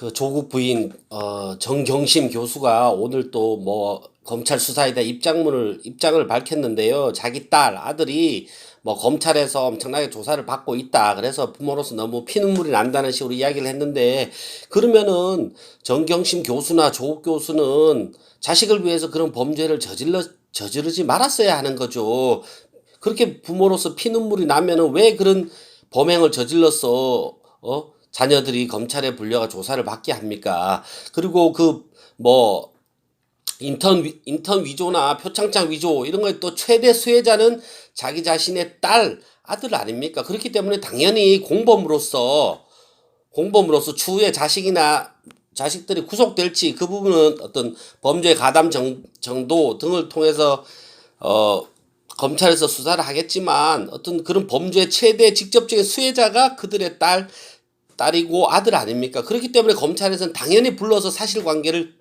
그 조국 부인 어 정경심 교수가 오늘 또 뭐 검찰 수사에 대한 입장문을 입장을 밝혔는데요. 자기 딸 아들이 뭐 검찰에서 엄청나게 조사를 받고 있다. 그래서 부모로서 너무 피눈물이 난다는 식으로 이야기를 했는데 그러면은 정경심 교수나 조국 교수는 자식을 위해서 그런 범죄를 저질러 저지르지 말았어야 하는 거죠. 그렇게 부모로서 피눈물이 나면은 왜 그런 범행을 저질렀어? 어? 자녀들이 검찰에 불려가 조사를 받게 합니까? 그리고 그 뭐 인턴 위, 인턴 위조나 표창장 위조 이런 거에 또 최대 수혜자는 자기 자신의 딸 아들 아닙니까? 그렇기 때문에 당연히 공범으로서 공범으로서 추후에 자식이나 자식들이 구속될지 그 부분은 어떤 범죄 가담 정, 정도 등을 통해서 어 검찰에서 수사를 하겠지만 어떤 그런 범죄 최대 직접적인 수혜자가 그들의 딸 딸이고 아들 아닙니까? 그렇기 때문에 검찰에서는 당연히 불러서 사실관계를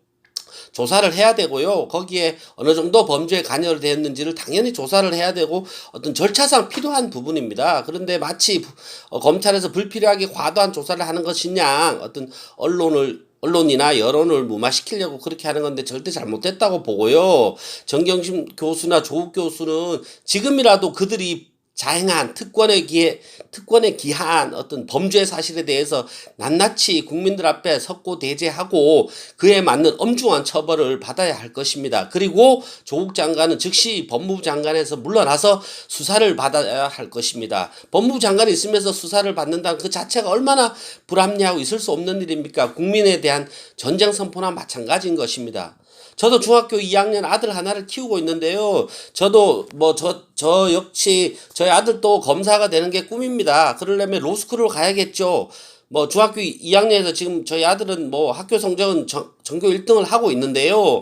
조사를 해야 되고요. 거기에 어느 정도 범죄에 관여를 되었는지를 당연히 조사를 해야 되고 어떤 절차상 필요한 부분입니다. 그런데 마치 어, 검찰에서 불필요하게 과도한 조사를 하는 것이냐 어떤 언론을 언론이나 여론을 무마시키려고 그렇게 하는 건데 절대 잘못됐다고 보고요. 정경심 교수나 조국 교수는 지금이라도 그들이 자행한 특권에 기해 특권에 기한 어떤 범죄 사실에 대해서 낱낱이 국민들 앞에 섰고 대제하고 그에 맞는 엄중한 처벌을 받아야 할 것입니다. 그리고 조국 장관은 즉시 법무부 장관에서 물러나서 수사를 받아야 할 것입니다. 법무부 장관이 있으면서 수사를 받는다는 그 자체가 얼마나 불합리하고 있을 수 없는 일입니까? 국민에 대한 전쟁 선포나 마찬가지인 것입니다. 저도 중학교 2학년 아들 하나를 키우고 있는데요. 저도 뭐 저 저 역시 저희 아들도 검사가 되는 게 꿈입니다. 그러려면 로스쿨을 가야겠죠. 뭐 중학교 2학년에서 지금 저희 아들은 뭐 학교 성적은 전, 전교 1등을 하고 있는데요.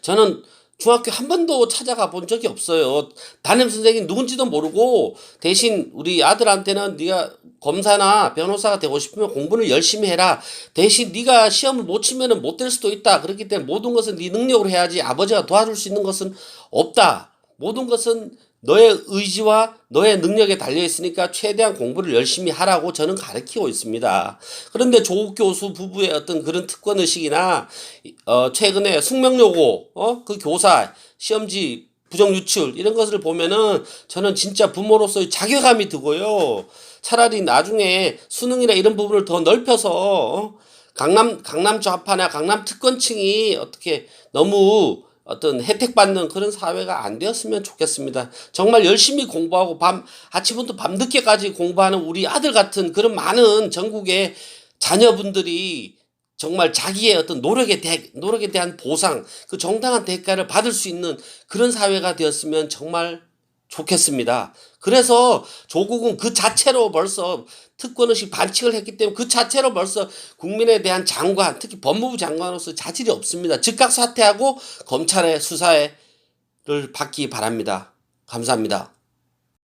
저는 중학교 한 번도 찾아가 본 적이 없어요. 담임 선생님 누군지도 모르고 대신 우리 아들한테는 네가 검사나 변호사가 되고 싶으면 공부를 열심히 해라. 대신 네가 시험을 못 치면은 못 될 수도 있다. 그렇기 때문에 모든 것은 네 능력으로 해야지 아버지가 도와줄 수 있는 것은 없다. 모든 것은 너의 의지와 너의 능력에 달려 있으니까 최대한 공부를 열심히 하라고 저는 가르치고 있습니다. 그런데 조국 교수 부부의 어떤 그런 특권 의식이나 어 최근에 숙명여고 어 그 교사 시험지 부정 유출 이런 것을 보면은 저는 진짜 부모로서의 자괴감이 들고요. 차라리 나중에 수능이나 이런 부분을 더 넓혀서 어? 강남 강남 좌파나 강남 특권층이 어떻게 너무 어떤 혜택 받는 그런 사회가 안 되었으면 좋겠습니다. 정말 열심히 공부하고 밤 아침부터 밤늦게까지 공부하는 우리 아들 같은 그런 많은 전국의 자녀분들이 정말 자기의 어떤 노력에 대 노력에 대한 보상, 그 정당한 대가를 받을 수 있는 그런 사회가 되었으면 정말 좋겠습니다. 그래서 조국은 그 자체로 벌써 특권의식 반칙을 했기 때문에 그 자체로 벌써 국민에 대한 장관, 특히 법무부 장관으로서 자질이 없습니다. 즉각 사퇴하고 검찰의 수사를 받기 바랍니다. 감사합니다.